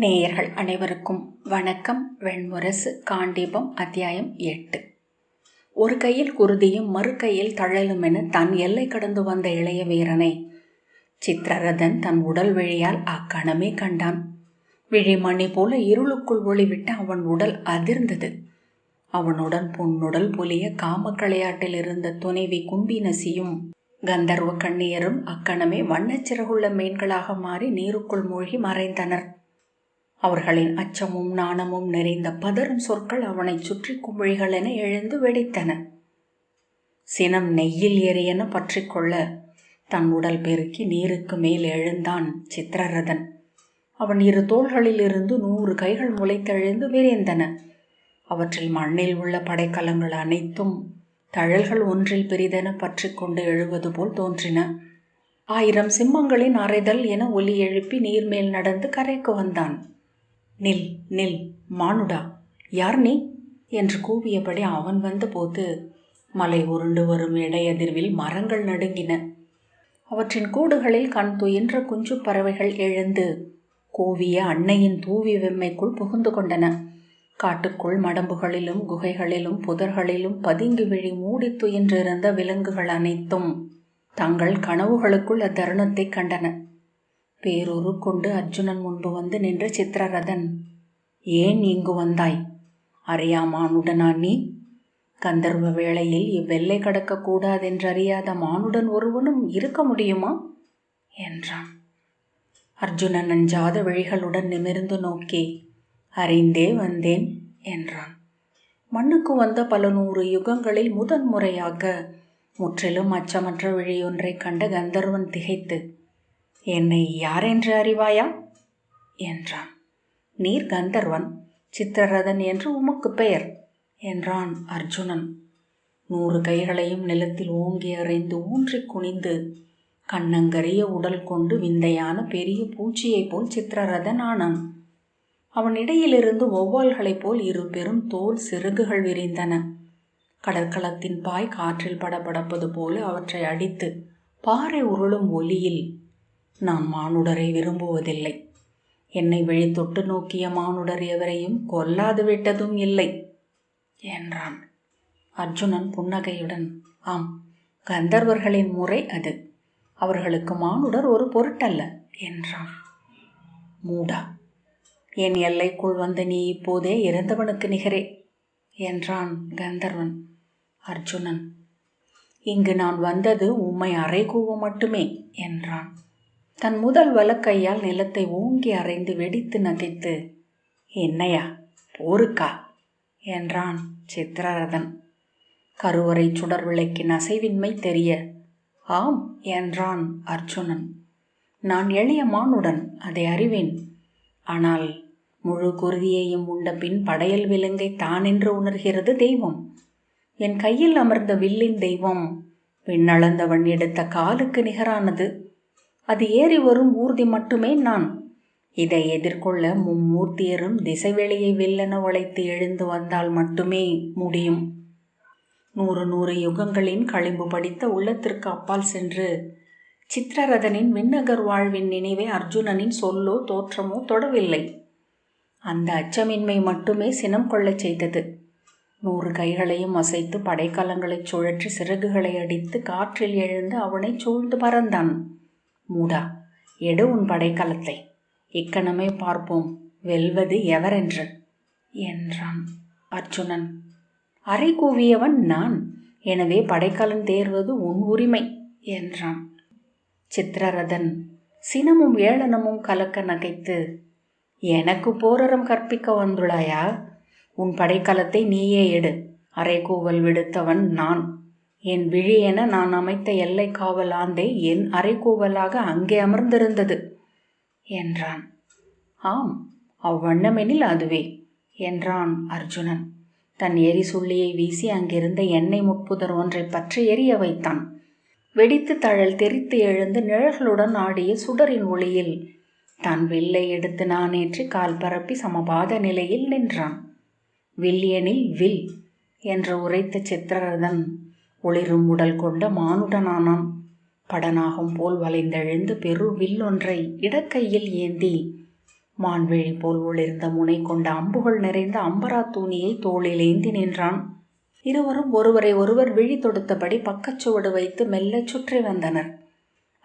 நேயர்கள் அனைவருக்கும் வணக்கம். வெண்முரசு காண்டீபம் அத்தியாயம் எட்டு. ஒரு கையில் குருதியும் மறு கையில் தழலும் என தன் எல்லை கடந்து வந்த இளைய வீரனை சித்திரரதன் தன் உடல் வழியால் அக்கணமே கண்டான். விழிமணி போல இருளுக்குள் ஒளிவிட்டு அவன் உடல் அதிர்ந்தது. அவனுடன் பொன்னுடல் புலிய காம இருந்த துணைவி கும்பினசியும் கந்தர்வ கண்ணியரும் அக்கணமே வண்ணச்சிறகுள்ள மீன்களாக மாறி நீருக்குள் மூழ்கி மறைந்தனர். அவர்களின் அச்சமும் நாணமும் நிறைந்த பதறும் சொற்கள் அவனை சுற்றி குமிழிகள் என எழுந்து வெடித்தன. சினம் நெய்யில் எரியென பற்றிக்கொள்ள தன் உடல் பெருக்கி நீருக்கு மேல் எழுந்தான் சித்திரரதன். அவன் இரு தோள்களில் இருந்து நூறு கைகள் முளைத்தெழுந்து விரைந்தன. அவற்றில் மண்ணில் உள்ள படைக்கலங்கள் அனைத்தும் தழல்கள் ஒன்றில் பெரிதென பற்றி கொண்டு எழுவது போல் தோன்றின. ஆயிரம் சிம்மங்களின் அறைதல் என ஒலி எழுப்பி நீர்மேல் நடந்து கரைக்கு வந்தான். நில் நில் மானுடா யார் நீ? என்று கூவியபடி அவன் வந்தபோது மலை உருண்டு வரும் இடையதிர்வில் மரங்கள் நடுங்கின. அவற்றின் கூடுகளில் கண் துயின்ற குஞ்சு பறவைகள் எழுந்து கூவிய அன்னையின் தூவி வெம்மைக்குள் புகுந்து கொண்டன. காட்டுக்குள் மடம்புகளிலும் குகைகளிலும் புதர்களிலும் பதுங்கி விழி மூடி துயின்றிருந்த விலங்குகள் அனைத்தும் தங்கள் கனவுகளுக்குள் அத்தருணத்தை கண்டன. பேரூரு கொண்டு அர்ஜுனன் முன்பு வந்து நின்ற சித்திரரதன். ஏன் இங்கு வந்தாய்? அறியாமானுடனா நீ? கந்தர்வ வேளையில் இவ்வெல்லை கடக்கக்கூடாதென்றறியாத மானுடன் ஒருவனும் இருக்க முடியுமா? என்றான். அர்ஜுனன் அஞ்சாத விழிகளுடன் நிமிர்ந்து நோக்கி அறிந்தே வந்தேன் என்றான். மண்ணுக்கு வந்த பல நூறு யுகங்களில் முதன்முறையாக முற்றிலும் அச்சமற்ற விழியொன்றை கண்ட கந்தர்வன் திகைத்து என்னை யாரென்று அறிவாயா? என்றான். நீர் கந்தர்வன் சித்திரரதன் என்று உமக்கு பெயர் என்றான் அர்ஜுனன். நூறு கைகளையும் நிலத்தில் ஓங்கி அறைந்து ஊன்றி குனிந்து கண்ணங்கரிய உடல் கொண்டு விந்தையான பெரிய பூச்சியைப் போல் சித்திரரதன் ஆனான். அவன் இடையிலிருந்து ஒவ்வால்களைப் போல் இரு பெரும் தோல் சிறகுகள் விரிந்தன. கடற்களத்தின் பாய் காற்றில் படபடப்பது போல அவற்றை அடித்து பாறை உருளும் ஒலியில் நான் மானுடரை விரும்புவதில்லை. என்னை விழி தொட்டு நோக்கிய மானுடர் எவரையும் கொல்லாது விட்டதும் இல்லை என்றான். அர்ஜுனன் புன்னகையுடன் ஆம் கந்தர்வர்களின் முறை அது. அவர்களுக்கு மானுடர் ஒரு பொருட்டல்ல என்றான். மூடா என் எல்லைக்குள் வந்த நீ இப்போதே இறந்தவனுக்கு நிகரே என்றான் கந்தர்வன். அர்ஜுனன் இங்கு நான் வந்தது உம்மை அறைகூவ மட்டுமே என்றான். தன் முதல் வலக்கையால் நிலத்தை ஓங்கி அரைந்து வெடித்து நகைத்து என்னையா போருக்கா? என்றான் சித்திரரதன். கருவறை சுடர் விளக்கின் அசைவின்மை தெரிய ஆம் என்றான் அர்ஜுனன். நான் எளிய மானுடன் அதை அறிவேன். ஆனால் முழு குருதியையும் உண்ட பின் படையல் விலங்கை தானென்று உணர்கிறது தெய்வம். என் கையில் அமர்ந்த வில்லின் தெய்வம் பின்னளந்தவன் எடுத்த காலுக்கு நிகரானது. அது ஏறி வரும் ஊர்தி மட்டுமே நான். இதை எதிர்கொள்ள மும்மூர்த்தியரும் திசைவெளியை வில்லென உழைத்து எழுந்து வந்தால் மட்டுமே முடியும். நூறு நூறு யுகங்களின் களிம்பு படித்த உள்ளத்திற்கு அப்பால் சென்று சித்திரரதனின் விண்ணகர் வாழ்வின் நினைவை அர்ஜுனனின் சொல்லோ தோற்றமோ தொடவில்லை. அந்த அச்சமின்மை மட்டுமே சினம் கொள்ளச் செய்தது. நூறு கைகளையும் அசைத்து படைக்கலங்களைச் சுழற்றி சிறகுகளை அடித்து காற்றில் எழுந்து அவனை சூழ்ந்து பறந்தான். மூடா எடு உன் படைக்கலத்தை. இக்கணமே பார்ப்போம் வெல்வது எவரென்று. என்றான் அர்ஜுனன். அறை கூவியவன் நான் எனவே படைக்கலன் தேர்வது உன் உரிமை என்றான் சித்திரரதன். சினமும் ஏளனமும் கலக்க நகைத்து எனக்கு போரரம் கற்பிக்க வந்துள்ளாயா? உன் படைக்கலத்தை நீயே எடு அரைகூவல் விடுத்தவன் நான். என் விழி என நான் அமைத்த எல்லை காவல் ஆந்தை என் அரைக்கூவலாக அங்கே அமர்ந்திருந்தது. என்றான். ஆம் அவ்வண்ணமெனில் அதுவே என்றான் அர்ஜுனன். தன் எரி சுள்ளியை வீசி அங்கிருந்த எண்ணெய் முட்புதர் ஒன்றை பற்றி எரிய வைத்தான். வெடித்து தழல் தெரித்து எழுந்து நிழல்களுடன் ஆடிய சுடரின் ஒளியில் தன் வில்லை எடுத்து நானேற்றி கால் பரப்பி சமபாத நிலையில் நின்றான். வில்லியனில் வில் என்று உரைத்த சித்திரரதன் ஒளிரும் உடல் கொண்ட மானுடனானான் படனாகும் போல் வளைந்தெழுந்து பெரு வில்லொன்றை இடக்கையில் ஏந்தி மான்வெளி போல் ஒளிர்ந்த முனை கொண்ட அம்புகள் நிறைந்த அம்பரா தூணியை தோளில் ஏந்தி நின்றான். இருவரும் ஒருவரை ஒருவர் விழி தொடுத்தபடி பக்கச்சுவடு வைத்து மெல்ல சுற்றி வந்தனர்.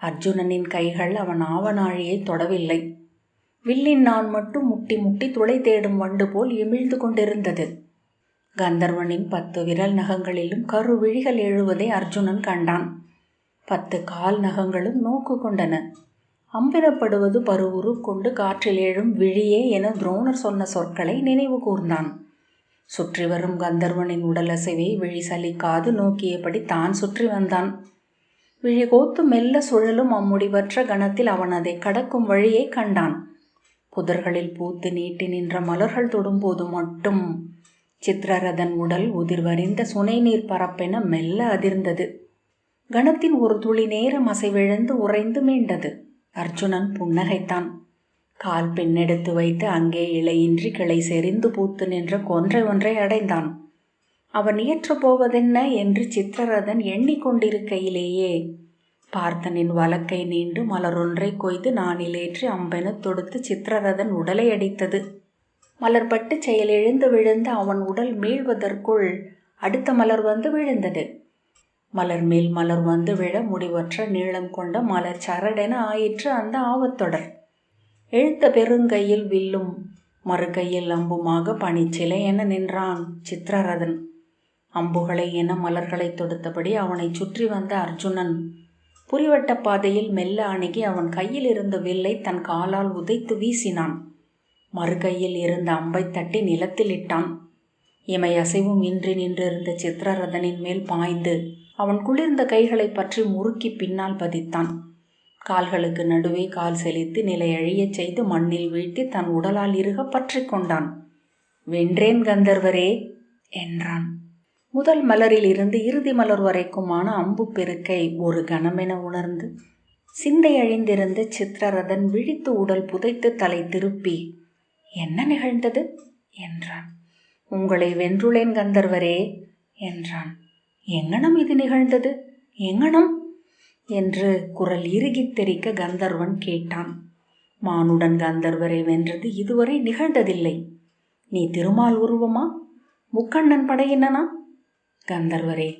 அர்ஜுனனின் கைகள் அவன் ஆவனாழியை தொடவில்லை. வில்லின் நான் மட்டும் முட்டி முட்டி துளை தேடும் வண்டு போல் இமிழ்ந்து கொண்டிருந்தது. கந்தர்வனின் பத்து விரல் நகங்களிலும் கரு விழிகள் எழுவதை அர்ஜுனன் கண்டான். பத்து கால் நகங்களும் நோக்கு கொண்டன. அம்பிடப்படுவது பருவுரு கொண்டு காற்றில் எழும் விழியே என துரோணர் சொன்ன சொற்களை நினைவு கூர்ந்தான். சுற்றி வரும் கந்தர்வனின் உடல் அசைவை விழி சலிக்காது நோக்கியபடி தான் சுற்றி வந்தான். விழி கோத்து மெல்ல சுழலும் அம்முடிவற்ற கணத்தில் அவன் அதை கடக்கும் வழியை கண்டான். புதர்களில் பூத்து நீட்டி நின்ற மலர்கள் தொடும்போது மட்டும் சித்திரரதன் உடல் உதிர்வறிந்த சுனைநீர் பரப்பென மெல்ல அதிர்ந்தது. கணத்தின் ஒரு துளி நேரம் அசைவிழந்து உறைந்து மீண்டது. அர்ஜுனன் புன்னகைத்தான். கால் பின்னெடுத்து வைத்து அங்கே இலையின்றி கிளை செறிந்து பூத்து நின்ற கொன்றை ஒன்றை அடைந்தான். அவன் இயற்ற போவதென்ன என்று சித்திரரதன் எண்ணிக்கொண்டிருக்கையிலேயே பார்த்தனின் வலக்கை நீண்டு மலரொன்றை கொய்து நானிலேற்றி அம்பென தொடுத்து சித்திரரதன் உடலை அடித்தது. மலர்பட்டு செயலெழுந்து விழுந்து அவன் உடல் மீழ்வதற்குள் அடுத்த மலர் வந்து விழுந்தது. மலர் மேல் மலர் வந்து விழ முடிவற்ற நீளம் கொண்ட மலர் சரடென ஆயிற்று அந்த ஆவத்தொடர் எழுத்த பெருங்கையில் வில்லும் மறுகையில் அம்புமாக பனிச்சிலை என நின்றான் சித்திரரதன். அம்புகளை என மலர்களை தொடுத்தபடி அவனை சுற்றி வந்த அர்ஜுனன். புரிவட்ட பாதையில் மெல்ல அணுகி அவன் கையில் இருந்த வில்லை தன் காலால் உதைத்து வீசினான். மறுகையில் இருந்த அம்பை தட்டி நிலத்தில் இட்டான். இமை அசைவும் இன்றி நின்றிருந்த சித்திரரதனின் மேல் பாய்ந்து அவன் குளிர்ந்த கைகளை பற்றி முறுக்கி பின்னால் பதித்தான். கால்களுக்கு நடுவே கால் செலுத்தி நிலை அழியச் செய்து மண்ணில் வீழ்த்தி தன் உடலால் இருக பற்றி கொண்டான். வென்றேன் கந்தர்வரே என்றான். முதல் மலரில் இருந்து இறுதி மலர் வரைக்குமான அம்பு பெருக்கை ஒரு கணமென உணர்ந்து சிந்தை அழிந்திருந்த சித்திரரதன் விழித்து உடல் புதைத்து தலை திருப்பி என்ன நிகழ்ந்தது? என்றான். உங்களை வென்றுளேன் கந்தர்வரே என்றான். எங்கனம் இது நிகழ்ந்தது? எங்கனம்? என்று குரல் இறுகித் தெரிக்க கந்தர்வன் கேட்டான். மானுடன் கந்தர்வரை வென்றது இதுவரை நிகழ்ந்ததில்லை. நீ திருமால் உருவமா? முக்கண்ணன் படையினனா? கந்தர்வரே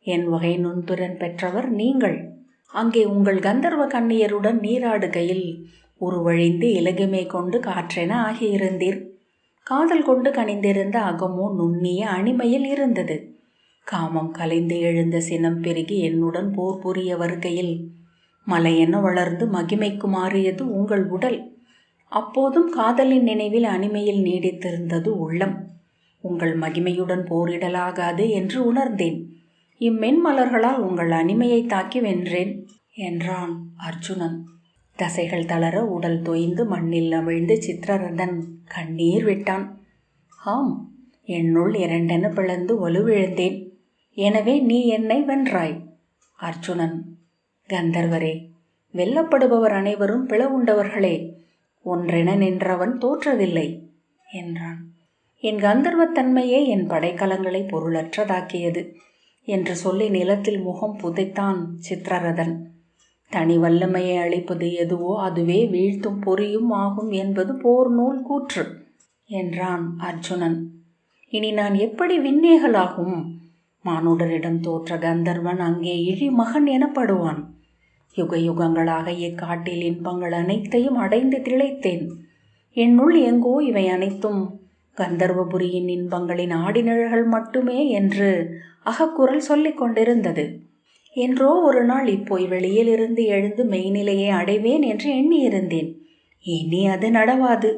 என் வகை நுண்துரன் பெற்றவர் நீங்கள். அங்கே உங்கள் கந்தர்வ கண்ணியருடன் நீராடுகையில் உருவழிந்து இலகுமே கொண்டு காற்றென ஆகியிருந்தீர். காதல் கொண்டு கனிந்திருந்த அகமோ நுண்ணிய அணிமையில் இருந்தது. காமம் கலைந்து எழுந்த சினம் பெருகி என்னுடன் போர் புரிய வருகையில் மலையென வளர்ந்து மகிமைக்கு மாறியது உங்கள் உடல். அப்போதும் காதலின் நினைவில் அனிமையில் நீடித்திருந்தது உள்ளம். உங்கள் மகிமையுடன் போரிடலாகாது என்று உணர்ந்தேன். இம்மென்மலர்களால் உங்கள் அனிமையை தாக்கி வென்றேன் என்றான் அர்ஜுனன். தசைகள் தளர உடல் தொய்ந்து மண்ணில் அமிழ்ந்து சித்திரரதன் கண்ணீர் விட்டான். ஆம் என்னுள் இரண்டென பிளந்து வலுவிழந்தேன் எனவே நீ என்னை வென்றாய். அர்ஜுனன் கந்தர்வரே வெல்லப்படுபவர் அனைவரும் பிளவுண்டவர்களே ஒன்றென நின்றவன் தோற்றதில்லை என்றான். என் கந்தர்வத்தன்மையே என் படைக்கலங்களை பொருளற்றதாக்கியது என்று சொல்லி நிலத்தில் முகம் புதைத்தான் சித்திரரதன். தனி வல்லமையை அளிப்பது எதுவோ அதுவே வீழ்த்தும் பொறியும் ஆகும் என்பது போர் நூல் கூற்று என்றான் அர்ஜுனன். இனி நான் எப்படி விண்ணேகலாகும்? மானுடரிடம் தோற்ற கந்தர்வன் அங்கே இழி மகன் எனப்படுவான். யுக யுகங்களாக இக்காட்டில் இன்பங்கள் அனைத்தையும் அடைந்து திளைத்தேன். என்னுள் எங்கோ இவை அனைத்தும் கந்தர்வபுரியின் இன்பங்களின் ஆடிநிழல்கள் மட்டுமே என்று அகக்குரல் சொல்லிக் கொண்டிருந்தது. என்றோ ஒரு நாள் இப்போய் வெளியிலிருந்து எழுந்து மெய்நிலையை அடைவேன் என்று எண்ணியிருந்தேன். இனி அது நடவாது.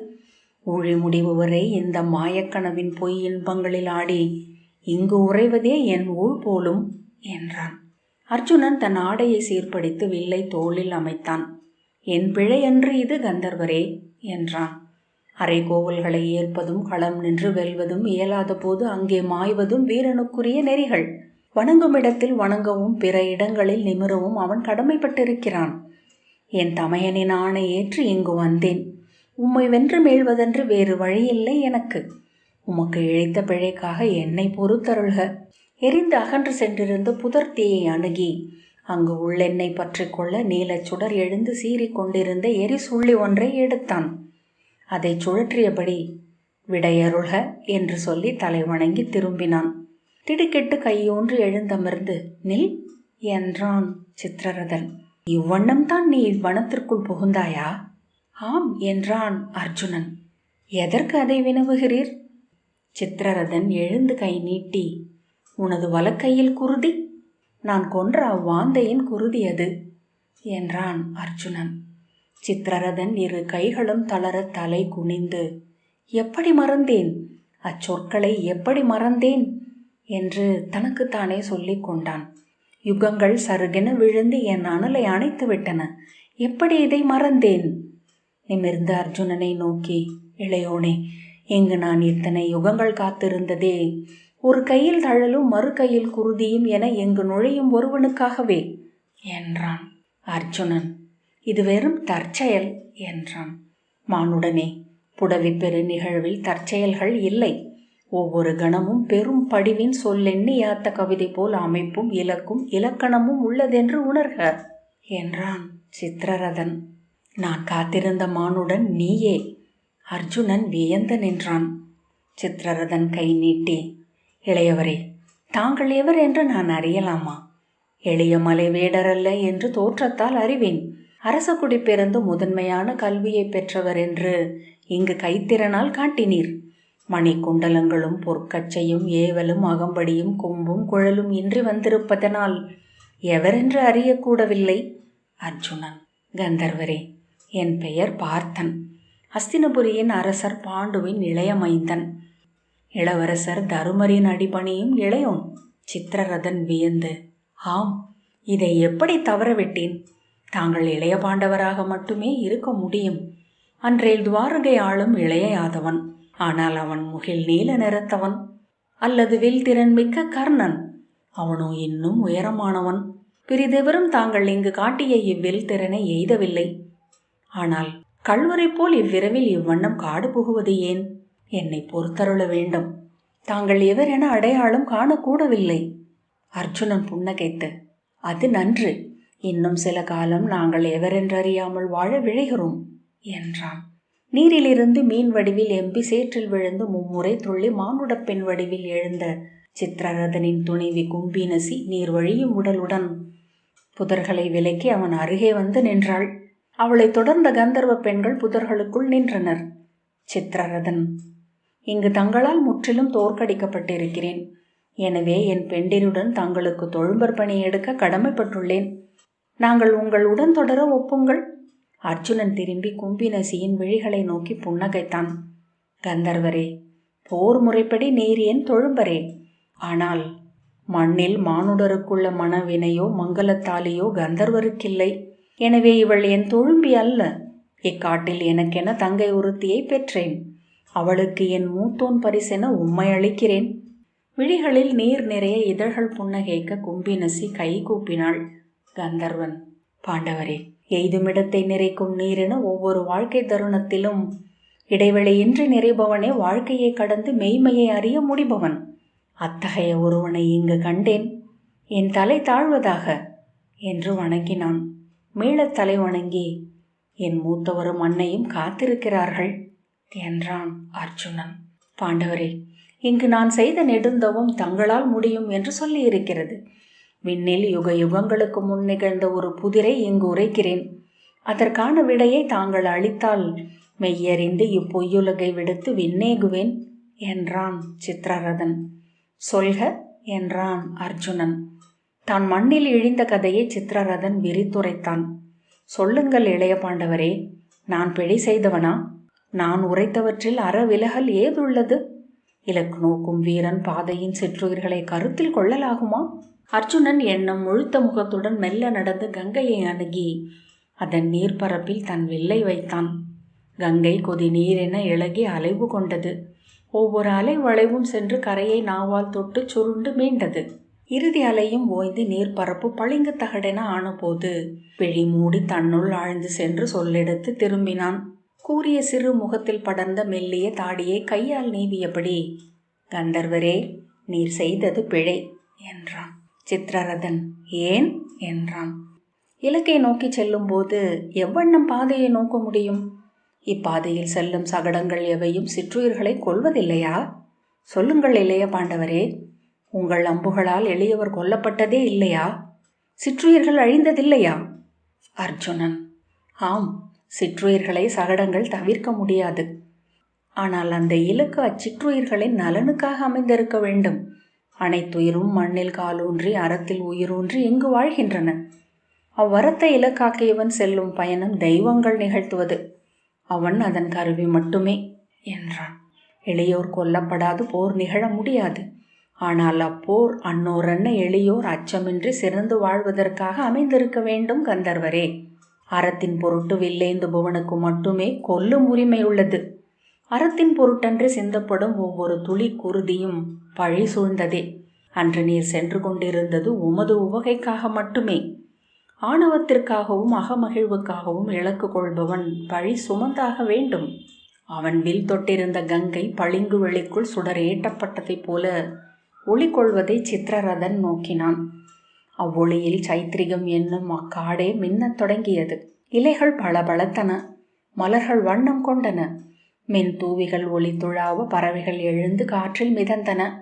ஊழி முடிவு வரை இந்த மாயக்கனவின் பொய் இன்பங்களில் ஆடி இங்கு உறைவதே என் ஊழ் போலும் என்றான். அர்ஜுனன் தன் ஆடையை சீர்படித்து வில்லை தோளில் அமைத்தான். என் பிழை என்று இது கந்தர்வரே என்றான். அரை கோவல்களை ஏற்பதும் களம் நின்று வெல்வதும் இயலாத போது அங்கே மாய்வதும் வீரனுக்குரிய நெறிகள். வணங்கும் இடத்தில் வணங்கவும் பிற இடங்களில் நிமிரவும் அவன் கடமைப்பட்டிருக்கிறான். என் தமையனின் ஆணை ஏற்று இங்கு வந்தேன். உம்மை வென்று மீழ்வதென்று வேறு வழியில்லை எனக்கு. உமக்கு இழைத்த பிழைக்காக என்னை பொறுத்தருள்க. எரிந்து அகன்று சென்றிருந்த புதர்த்தியை அணுகி அங்கு உள்ளெண்ணெய் பற்றி கொள்ள நீலச்சுடர் எழுந்து சீறிக் கொண்டிருந்த எரிசுள்ளி ஒன்றை எடுத்தான். அதை சுழற்றியபடி விடையருள்க என்று சொல்லி தலை வணங்கி திரும்பினான். திடுக்கிட்டு கையோன்று எழுந்தமர்ந்து நில் என்றான் சித்திரரதன். இவ்வண்ணம்தான் நீ வனத்திற்குள் புகுந்தாயா? ஆம் என்றான் அர்ஜுனன். எதற்கு அதை வினவுகிறீர்? சித்திரரதன் எழுந்து கை நீட்டி உனது வலக்கையில் குருதி நான் கொன்ற அவ்வாந்தையின் குருதி அது என்றான் அர்ஜுனன். சித்திரரதன் இரு கைகளும் தளர தலை குனிந்து எப்படி மறந்தேன்? அச்சொற்களை எப்படி மறந்தேன்? என்று தனக்குத்தானே சொல்லிக் கொண்டான். யுகங்கள் சருகென விழுந்து என் அனலை அணைத்து விட்டன. எப்படி இதை மறந்தேன்? நிமிர்ந்த அர்ஜுனனை நோக்கி இளையோனே இங்கு நான் இத்தனை யுகங்கள் காத்திருந்ததே. ஒரு கையில் தழலும் மறு கையில் குருதியும் என எங்கு நுழையும் ஒருவனுக்காகவே என்றான். அர்ஜுனன் இது வெறும் தற்செயல் என்றான். மானுடனே புடவி பெரு நிகழ்வில் தற்செயல்கள் இல்லை. ஒவ்வொரு கணமும் பெரும் படிவின் சொல்லெண்ணி யாத்த கவிதை போல் அமைப்பும் இலக்கும் இலக்கணமும் உள்ளதென்று உணர்க என்றான் சித்திரரதன். நான் காத்திருந்த மானுடன் நீயே அர்ஜுனன் வியந்து நின்றான். சித்திரரதன் கை நீட்டி இளையவரே தாங்கள் எவர் என்று நான் அறியலாமா? எளிய மலை வேடரல்ல என்று தோற்றத்தால் அறிவேன். அரசகுடி பிறந்து முதன்மையான கல்வியை பெற்றவர் என்று இங்கு கைத்திறனால் காட்டினீர். மணிக்குண்டலங்களும் பொற்கச்சையும் ஏவலும் அகம்படியும் கொம்பும் குழலும் இன்றி வந்திருப்பதனால் எவரென்று அறியக்கூடவில்லை. அர்ஜுனன் கந்தர்வரே என் பெயர் பார்த்தன். அஸ்தினபுரியின் அரசர் பாண்டுவின் இளையமைந்தன். இளவரசர் தருமரின் அடிபணியும் இளையோன். சித்திரரதன் வியந்து ஆம் இதை எப்படி தவறவிட்டேன்? தாங்கள் இளைய பாண்டவராக மட்டுமே இருக்க முடியும். அன்றைய துவாரகை ஆளும் இளைய யாதவன். ஆனால் அவன் முகில் நீல நிறத்தவன் அல்லது வில்திறன் மிக்க கர்ணன். அவனோ இன்னும் உயரமானவன். பிரிதெவரும் தாங்கள் இங்கு காட்டிய இவ்வில் திறனை எய்தவில்லை. ஆனால் கல்வரை போல் இவ்விரவில் இவ்வண்ணம் காடு புகுவது ஏன்? என்னை பொறுத்தருள வேண்டும். தாங்கள் எவர் என அடையாளம் காணக்கூடவில்லை. அர்ஜுனன் புன்னகைத்து அது நன்று. இன்னும் சில காலம் நாங்கள் எவரென்றறியாமல் வாழ விழைகிறோம் என்றான். நீரிலிருந்து மீன் வடிவில் எம்பி சேற்றில் விழுந்து மும்முறை துள்ளி மானுட பெண் வடிவில் எழுந்த சித்திரரதனின் துணைவி கும்பினசி நீர் வழியும் உடலுடன் புதர்களை விலக்கி அவன் அருகே வந்து நின்றாள். அவளை தொடர்ந்த கந்தர்வ பெண்கள் புதர்களுக்குள் நின்றனர். சித்திரரதன் இங்கு தங்களால் முற்றிலும் தோற்கடிக்கப்பட்டிருக்கிறேன். எனவே என் பெண்டினுடன் தங்களுக்கு தொழும்பர் பணி எடுக்க கடமைப்பட்டுள்ளேன். நாங்கள் உங்கள் உடன் தொடர ஒப்புங்கள். அர்ஜுனன் திரும்பி கும்பினசியின் விழிகளை நோக்கி புன்னகைத்தான். கந்தர்வரே போர் முறைப்படி நீர் என் தொழும்பரே? ஆனால் மண்ணில் மானுடருக்குள்ள மனவினையோ மங்களத்தாலியோ கந்தர்வருக்கில்லை. எனவே இவள் என் தொழும்பி அல்ல. இக்காட்டில் எனக்கென தங்கை ஒருத்தியை பெற்றேன். அவளுக்கு என் மூத்தோன் பரிசென உம்மை அளிக்கிறேன். விழிகளில் நீர் நிறைய இதழ்கள் புன்னகைக்க கும்பினசி கை கூப்பினாள் கந்தர்வன். பாண்டவரே எய்துமிடத்தை நிறைக்கும் நீரென ஒவ்வொரு வாழ்க்கை தருணத்திலும் இடைவெளியின்றி நிறைபவனே வாழ்க்கையை கடந்து மெய்மையை அறிய முடிபவன். அத்தகைய ஒருவனை இங்கு கண்டேன். என் தலை தாழ்வதாக என்று வணங்கினான். மீளத் தலை வணங்கி என் மூத்தவரும் அன்னையும் காத்திருக்கிறார்கள் என்றான் அர்ஜுனன். பாண்டவரே இங்கு நான் செய்த நெடுந்தவும் தங்களால் முடியும் என்று சொல்லியிருக்கிறது. விண்ணில் யுக யுகங்களுக்கு முன் நிகழ்ந்த ஒரு புதிரை இங்கு உரைக்கிறேன். அதற்கான விடையை தாங்கள் அளித்தால் மெய்யறிந்து இப்பொய்யுலகை விடுத்து விண்ணேகுவேன் என்றான் சித்ரரதன். சொல்க என்றான் அர்ஜுனன். தான் மண்ணில் இழிந்த கதையை சித்ரரதன் விரித்துரைத்தான். சொல்லுங்கள் இளைய பாண்டவரே நான் பிழை செய்தவனா? நான் உரைத்தவற்றில் அறவிலகல் ஏதுள்ளது? இலக்கு நோக்கும் வீரன் பாதையின் சிற்றுயிர்களை கருத்தில் கொள்ளலாகுமா? அர்ஜுனன் எண்ணம் முழுத்த முகத்துடன் மெல்ல நடந்து கங்கையை அணுகி அதன் நீர்ப்பரப்பில் தன் வில்லை வைத்தான். கங்கை கொதி நீரென இழகி அலைவு கொண்டது. ஒவ்வொரு அலை வளைவும் சென்று கரையை நாவால் தொட்டு சுருண்டு மீண்டது. இறுதி அலையும் ஓய்ந்து நீர்ப்பரப்பு பளிங்கு தகடென ஆனபோது பிழி மூடி தன்னுள் ஆழ்ந்து சென்று சொல்லெடுத்து திரும்பினான். கூறிய சிறு முகத்தில் படர்ந்த மெல்லிய தாடியை கையால் நீவியபடி கந்தர்வரே நீர் செய்தது பிழை என்றான். சித்திரரதன். ஏன்? என்றான். இலக்கை நோக்கி செல்லும்போது எவ்வண்ணம் பாதையை நோக்க முடியும்? இப்பாதையில் செல்லும் சகடங்கள் எவையும் சிற்றுயிர்களை கொல்வதில்லையா? சொல்லுங்கள் இளைய பாண்டவரே. உங்கள் அம்புகளால் எளியவர் கொல்லப்பட்டதே இல்லையா? சிற்றுயிர்கள் அழிந்ததில்லையா? அர்ஜுனன். ஆம் சிற்றுயிர்களை சகடங்கள் தவிர்க்க முடியாது. ஆனால் அந்த இலக்கு அச்சிற்றுயிர்களின் நலனுக்காக அமைந்திருக்க வேண்டும். அனைத்துயிரும் மண்ணில் காலூன்றி அறத்தில் உயிரூன்றி எங்கு வாழ்கின்றன? அவ்வரத்தை இலக்காக்கியவன் செல்லும் பயணம் தெய்வங்கள் நிகழ்த்துவது. அவன் அதன் கருவி மட்டுமே என்றான். எளியோர் கொல்லப்படாது போர் நிகழ முடியாது. ஆனால் அப்போர் அன்னோரன்ன எளியோர் அச்சமின்றி சிறந்து வாழ்வதற்காக அமைந்திருக்க வேண்டும் கந்தர்வரே. அறத்தின் பொருட்டு வில்லேந்துபவனுக்கு மட்டுமே கொல்லும் உரிமை உள்ளது. அறத்தின் பொருட்டன்று சிந்தப்படும் ஒவ்வொரு துளி குருதியும் பழி சூழ்ந்ததே. அன்று நீர் சென்று கொண்டிருந்தது உமது உவகைக்காக மட்டுமே. ஆணவத்திற்காகவும் அகமகிழ்வுக்காகவும் இலக்கு கொள்பவன் பழி சுமந்தாக வேண்டும். அவன் வில் தொட்டிருந்த கங்கை பளிங்கு வெளிக்குள் சுடர் ஏற்றப்பட்டதைப் போல ஒளி கொள்வதை சித்திரரதன் நோக்கினான். அவ்வொளியில் சைத்திரிகம் என்னும் அக்காடே மின்னத் தொடங்கியது. இலைகள் பளபளத்தன. மலர்கள் வண்ணம் கொண்டன. மின் தூவிகள் ஒளி துழாவ பறவைகள் எழுந்து காற்றில் மிதந்தன.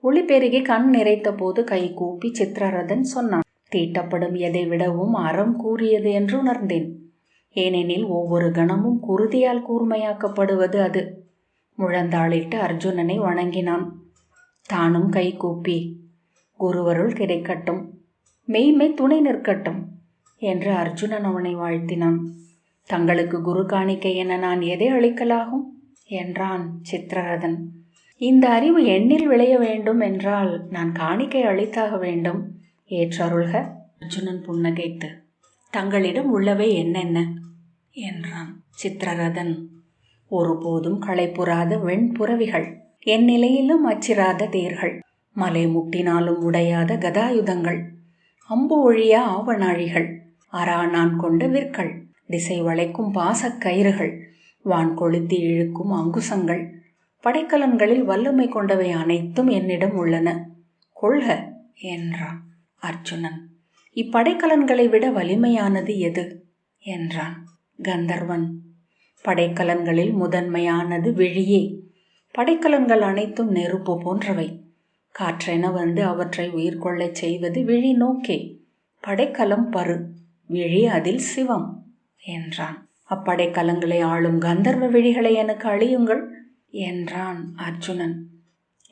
ஒளி பெருகி கண் நிறைத்த போது கை கூப்பி சித்திரரதன் சொன்னான் தீட்டப்படும் எதை விடவும் அறம் கூறியது என்று உணர்ந்தேன். ஏனெனில் ஒவ்வொரு கணமும் குருதியால் கூர்மையாக்கப்படுவது அது. முழந்தாளிட்டு அர்ஜுனனை வணங்கினான். தானும் கை கூப்பி. குருவருள் கிடைக்கட்டும். மெய்மை துணை நிற்கட்டும் என்று அர்ஜுனன் அவனை வாழ்த்தினான். தங்களுக்கு குரு காணிக்கை என நான் எதை அளிக்கலாகும்? என்றான் சித்திரரதன். இந்த அறிவு எண்ணில் விளைய வேண்டும் என்றால் நான் காணிக்கை அளித்தாக வேண்டும். ஏற்றருள்க. அர்ஜுனன் புன்னகைத்து தங்களிடம் உள்ளவை என்னென்ன? என்றான் சித்திரரதன். ஒருபோதும் களைப்புறாத வெண்புறவிகள் என் நிலையிலும் அச்சிராத தேர்கள் மலை முட்டினாலும் உடையாத கதாயுதங்கள் அம்பு ஒழிய ஆவணாழிகள் அரா நான் கொண்ட விற்கள் திசை வளைக்கும் பாசக்கயிறுகள் வான் கொளுத்தி இழுக்கும் அங்குசங்கள். படைக்கலன்களில் வல்லமை கொண்டவை அனைத்தும் என்னிடம் உள்ளன. கொள்க என்றான் அர்ஜுனன். இப்படைக்கலன்களை விட வலிமையானது எது? என்றான் கந்தர்வன். படைக்கலன்களில் முதன்மையானது விழியே. படைக்கலன்கள் அனைத்தும் நெருப்பு போன்றவை. காற்றென வந்து அவற்றை உயிர் கொள்ளச் செய்வது விழி நோக்கே. படைக்கலம் பரு விழி அதில் சிவம் என்றான். அப்படைக்கலங்களை ஆளும் கந்தர்வ விழிகளை எனக்கு அழியுங்கள் என்றான் அர்ஜுனன்.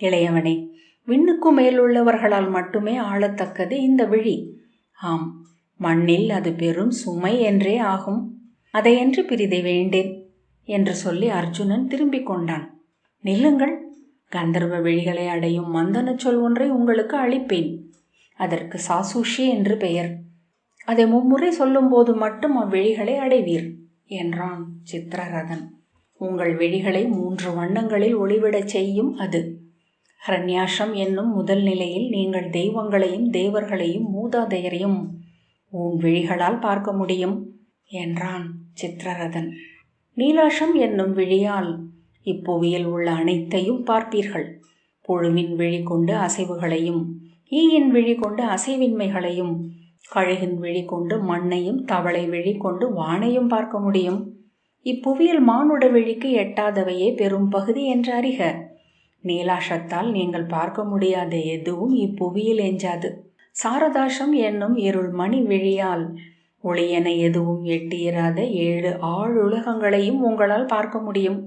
இளையவனே விண்ணுக்கு மேலுள்ளவர்களால் மட்டுமே ஆளத்தக்கது இந்த விழி. ஆம் மண்ணில் அது பெரும் சுமை என்றே ஆகும். அதையன்று பிரிதை வேண்டேன் என்று சொல்லி அர்ஜுனன் திரும்பிக் கொண்டான். நில்லுங்கள் கந்தர்வ விழிகளை அடையும் மந்தன சொல் ஒன்றை உங்களுக்கு அளிப்பேன். அதற்கு சாசூஷி என்று பெயர். அதை மும்முறை சொல்லும்போது மட்டும் அவ்விழிகளை அடைவீர். என்றான் சித்திரரதன். உங்கள் விழிகளை மூன்று வண்ணங்களில் ஒளிவிடச் செய்யும் அது. ஹரண்யாஷம் என்னும் முதல் நிலையில் நீங்கள் தெய்வங்களையும் தேவர்களையும் மூதாதையரையும் உன் விழிகளால் பார்க்க முடியும் என்றான் சித்திரரதன். நீலாஷம் என்னும் விழியால் இப்புவியில் உள்ள அனைத்தையும் பார்ப்பீர்கள். புழுவின் விழி கொண்டு அசைவுகளையும் ஈயின் விழி கொண்டு அசைவின்மைகளையும் கழுகின் விழி கொண்டு மண்ணையும் தவளை விழி கொண்டு வானையும் பார்க்க முடியும். இப்புவியில் மானுட விழிக்கு எட்டாதவையே பெரும் பகுதி என்று அறிக. நீலாசத்தால் நீங்கள் பார்க்க முடியாத எதுவும் இப்புவியில் எஞ்சாது. சாரதாசம் என்னும் இருள் மணி விழியால் ஒளியென எதுவும் எட்டியிராத ஏழு ஆழுலகங்களையும் உங்களால் பார்க்க முடியும்.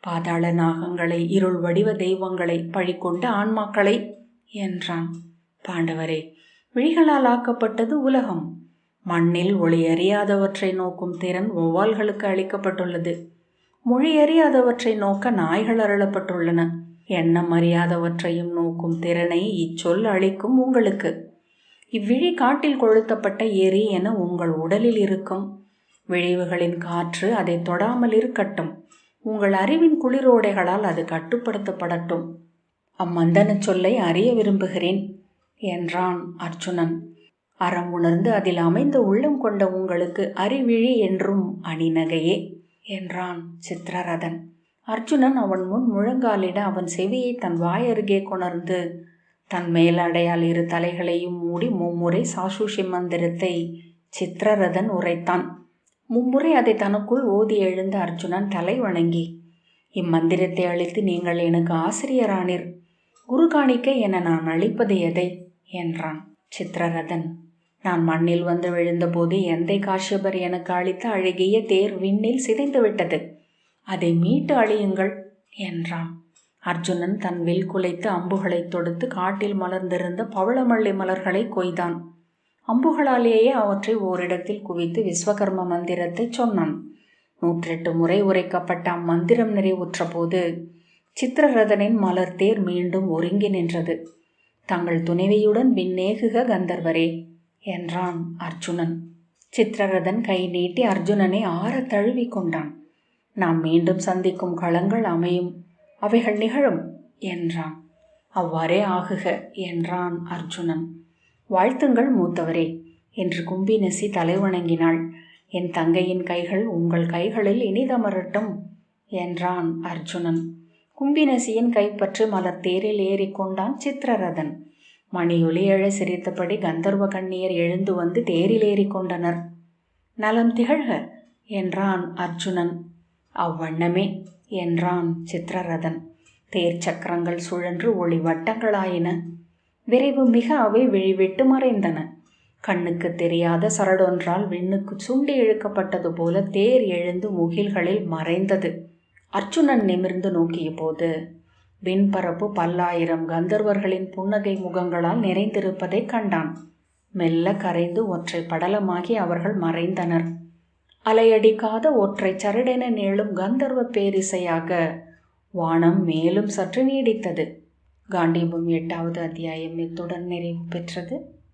பாதாள நாகங்களை இருள் வடிவ தெய்வங்களை பழிக்கொண்ட ஆன்மாக்களை என்றான். பாண்டவரே விழிகளால் ஆக்கப்பட்டது உலகம். மண்ணில் ஒளி அறியாதவற்றை நோக்கும் திறன் ஒவ்வால்களுக்கு அளிக்கப்பட்டுள்ளது. மொழி அறியாதவற்றை நோக்க நாய்கள் அருளப்பட்டுள்ளன. எண்ணம் அறியாதவற்றையும் நோக்கும் திறனை இச்சொல் அளிக்கும் உங்களுக்கு. இவ்விழி காட்டில் கொளுத்தப்பட்ட எரி என உங்கள் உடலில் இருக்கும். விளைவுகளின் காற்று அதை தொடாமல் இருக்கட்டும். உங்கள் அறிவின் குளிரோடைகளால் அது கட்டுப்படுத்தப்படட்டும். அம்மந்தன சொல்லை அறிய விரும்புகிறேன். என்றான் அர்ஜுனன். அறம் உணர்ந்து அதில் அமைந்த உள்ளம் கொண்ட உங்களுக்கு அறிவிழி என்றும் அணிநகையே என்றான் சித்திரரதன். அர்ஜுனன் அவன் முன் முழங்காலிட அவன் செவியை தன் வாயருகே கொணர்ந்து தன் மேலடையால் இரு தலைகளையும் மூடி மும்முறை சாசூஷி மந்திரத்தை சித்திரரதன் உரைத்தான். மும்முறை அதை தனக்குள் ஓதி எழுந்த அர்ஜுனன் தலை வணங்கி இம்மந்திரத்தை அளித்து நீங்கள் எனக்கு ஆசிரியரானீர். குரு காணிக்க என நான் அளிப்பது எதை? என்றான் சித்திரரதன் நான் மண்ணில் வந்து விழுந்தபோது எந்தை காஷ்யபர் எனக்கு அளித்த அழகிய தேர் விண்ணில் சிதைந்து விட்டது. அதை மீட்டு அழியுங்கள் என்றான். அர்ஜுனன் தன் வில் குலைத்து அம்புகளை தொடுத்து காட்டில் மலர்ந்திருந்த பவளமல்லி மலர்களை கொய்தான். அம்புகளாலேயே அவற்றை ஓரிடத்தில் குவித்து விஸ்வகர்ம மந்திரத்தை சொன்னான். நூற்றெட்டு முறை உரைக்கப்பட்ட அம்மந்திரம் நிறைவுற்ற போது சித்திரரதனின் மலர் தேர் மீண்டும் ஒருங்கி நின்றது. தங்கள் துணைவியுடன் விண்ணேகுக கந்தர்வரே என்றான் அர்ஜுனன். சித்திரரதன் கை நீட்டி அர்ஜுனனை ஆற தழுவி கொண்டான். நாம் மீண்டும் சந்திக்கும் களங்கள் அமையும் அவைகள் நிகழும் என்றான். அவ்வாறே ஆகுக என்றான் அர்ஜுனன். வாழ்த்துங்கள் மூத்தவரே என்று கும்பி நெசி தலைவணங்கினாள் என் தங்கையின் கைகள் உங்கள் கைகளில் இனிதமரட்டும் என்றான் அர்ஜுனன். கும்பினசியின் கைப்பற்றி மலர் தேரில் ஏறிக்கொண்டான் சித்திரரதன். மணியொலி எழ சிரித்தபடி கந்தர்வ கண்ணியர் எழுந்து வந்து தேரில் ஏறிக்கொண்டனர் நலம் திகழ்க என்றான் அர்ஜுனன். அவ்வண்ணமே என்றான் சித்திரரதன். தேர் சக்கரங்கள் சுழன்று ஒளி வட்டங்களாயின. விரைவு மிக அவை விழிவிட்டு மறைந்தன. கண்ணுக்கு தெரியாத சரடொன்றால் விண்ணுக்கு சுண்டி இழுக்கப்பட்டது போல தேர் எழுந்து முகில்களில் மறைந்தது. அர்ஜுனன் நிமிர்ந்து நோக்கிய போது விண்பரப்பு பல்லாயிரம் கந்தர்வர்களின் புன்னகை முகங்களால் நிறைந்திருப்பதைக் கண்டான். மெல்ல கரைந்து ஒற்றை படலமாகி அவர்கள் மறைந்தனர். அலையடிக்காத ஒற்றை சரடென நீளும் கந்தர்வ பேரிசையாக வானம் மேலும் சற்று நீடித்தது. காண்டிபம் எட்டாவது அத்தியாயம் இத்துடன் நிறைவு பெற்றது.